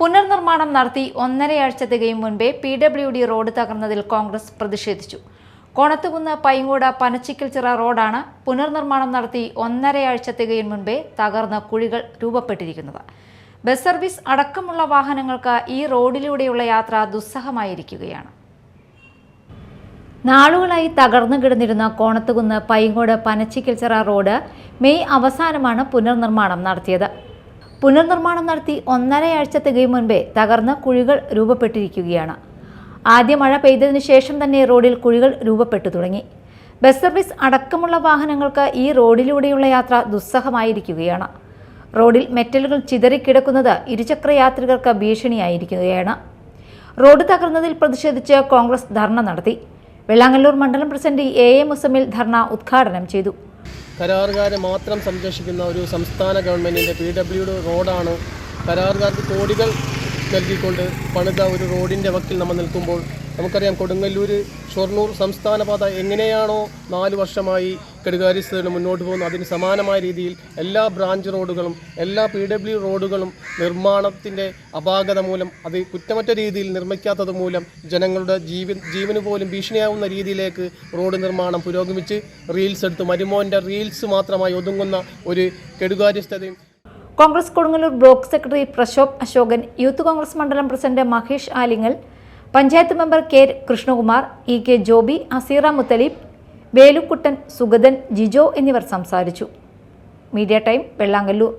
പുനർനിർമ്മാണം നടത്തി ഒന്നരയാഴ്ച തികയും മുൻപേ പി ഡബ്ല്യു ഡി റോഡ് തകർന്നതിൽ കോൺഗ്രസ് പ്രതിഷേധിച്ചു. കോണത്തുകുന്ന് പൈങ്ങോട് പനച്ചിക്കൽ ചിറ റോഡാണ് പുനർനിർമ്മാണം നടത്തി ഒന്നരയാഴ്ച തികയും മുൻപേ തകർന്ന കുഴികൾ രൂപപ്പെട്ടിരിക്കുന്നത്. ബസ് സർവീസ് അടക്കമുള്ള വാഹനങ്ങൾക്ക് ഈ റോഡിലൂടെയുള്ള യാത്ര ദുസ്സഹമായിരിക്കുകയാണ്. നാളുകളായി തകർന്നു കിടന്നിരുന്ന കോണത്തുകുന്ന് പൈങ്ങോട് പനച്ചിക്കൽച്ചിറ റോഡ് മെയ് അവസാനമാണ് പുനർനിർമ്മാണം നടത്തിയത്. പുനർനിർമ്മാണം നടത്തി ഒന്നരയാഴ്ച തികയും മുൻപേ തകർന്ന് കുഴികൾ രൂപപ്പെട്ടിരിക്കുകയാണ്. ആദ്യ മഴ പെയ്തതിനു ശേഷം തന്നെ റോഡിൽ കുഴികൾ രൂപപ്പെട്ടു തുടങ്ങി. ബസ് സർവീസ് അടക്കമുള്ള വാഹനങ്ങൾക്ക് ഈ റോഡിലൂടെയുള്ള യാത്ര ദുസ്സഹമായിരിക്കുകയാണ്. റോഡിൽ മെറ്റലുകൾ ചിതറിക്കിടക്കുന്നത് ഇരുചക്ര യാത്രികർക്ക് ഭീഷണിയായിരിക്കുകയാണ്. റോഡ് തകർന്നതിൽ പ്രതിഷേധിച്ച് കോൺഗ്രസ് ധർണ നടത്തി. വെള്ളാങ്ങല്ലൂർ മണ്ഡലം പ്രസിഡന്റ് എ എ മുസമിൽ ധർണ ഉദ്ഘാടനം ചെയ്തു. കരാറുകാരെ മാത്രം സംരക്ഷിക്കുന്ന ഒരു സംസ്ഥാന ഗവൺമെന്റിന്റെ പി ഡബ്ല്യു ഡി റോഡാണ് കരാറുകാർക്ക് കോടികൾ നൽകിക്കൊണ്ട് പണിത ഒരു റോഡിന്റെ വക്കിൽ നമ്മൾ നിൽക്കുമ്പോൾ നമുക്കറിയാം കൊടുങ്ങല്ലൂർ ഷൊർണൂർ സംസ്ഥാന പാത എങ്ങനെയാണോ നാല് വർഷമായി കെടുകാര്യസ്ഥതയോടെ മുന്നോട്ട് പോകുന്നത് അതിന് സമാനമായ രീതിയിൽ എല്ലാ ബ്രാഞ്ച് റോഡുകളും എല്ലാ പി ഡബ്ല്യു റോഡുകളും നിർമ്മാണത്തിന്റെ അപാകത മൂലം അത് കുറ്റമറ്റ രീതിയിൽ നിർമ്മിക്കാത്തത് മൂലം ജനങ്ങളുടെ ജീവൻ ജീവന് പോലും ഭീഷണിയാവുന്ന രീതിയിലേക്ക് റോഡ് നിർമ്മാണം പുരോഗമിച്ച് റീൽസ് എടുത്ത്. മരുമോന്റെ റീൽസ് മാത്രമായി ഒതുങ്ങുന്ന ഒരു കെടുകാര്യസ്ഥതയും Congress Kodungallur block secretary Prashobh Ashokan youth Congress മണ്ഡലം president Mahesh Alingal panchayat member K Krishnakumar E K Joby Aseera Muthalib Velukkuttan Sugathan Jijo എന്നിവർ സംസാരിച്ചു. Media time Vellangallur.